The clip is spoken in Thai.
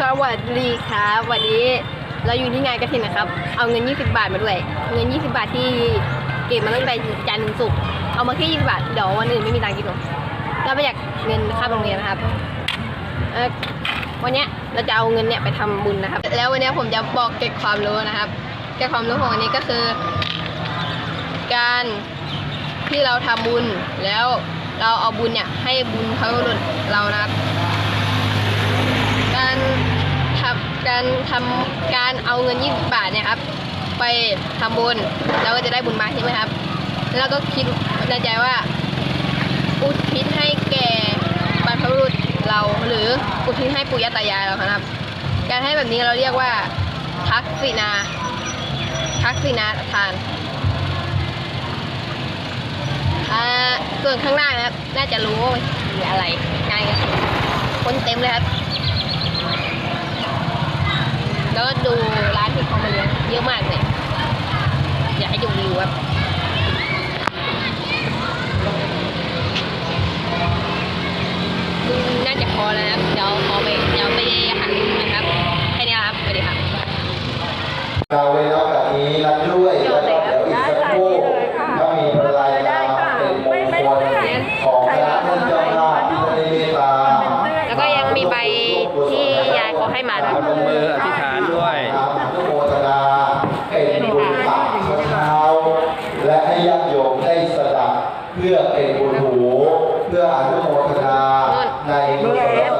สวัสดีครับ วันนี้เราอยู่ที่งานกระถินนะครับ เอาเงิน 20 บาทมาด้วย เงิน 20 บาทที่เก็บมาตั้งแต่จันทร์ถึงศุกร์เอามาแค่20 บาท เดี๋ยววันอื่นไม่มีตังค์กินหรอกเราไประหยัดเงินค่าโรงเรียนนะครับวันนี้เราจะเอาเงินเนี่ยไปทำบุญนะครับ แล้ววันนี้ผมจะบอกเก็บความรู้นะครับ เก็บความรู้ของวันนี้ก็คือ การที่เราทำบุญแล้วเราเอาบุญเนี่ยให้บุญเขาหลุดเรานะครับ การทำ การทำการเอาเงิน 20 บาทเนี่ยครับ ไปทำบุญเราก็จะได้บุญมาใช่ไหมครับ แล้วก็คิดในใจว่า อุทิศให้แก่บรรพบุรุษเราหรืออุทิศให้ปู่ย่าตายายเราครับ การให้แบบนี้เราเรียกว่าทักษินาทักษินาทานอ่าส่วนข้างหน้านะครับ น่าจะรู้ว่ามันคือะไรง่ายคนเต็มเลยครับ เยอะมากเลยอยากให้ดูวิวครับน่าจะพอแล้วนะเดี๋ยวขอไปเดี๋ยวไปหันนะครับแค่นี้ครับไปเลยครับเราได้รอบแบบนี้รักด้วยแล้วก็ดี๋ยวอีกสักครู่ก็มีพลายดาเป็นมงคลของพระท่านเจ้าหน้ท่ได้เมตตาแล้วก็ยังมีใบที่ยายเขาให้มาด้วยมืออธิษฐานด้วย เพื่อเป็นบุญหู เพื่ออนุโมทนาในบุญ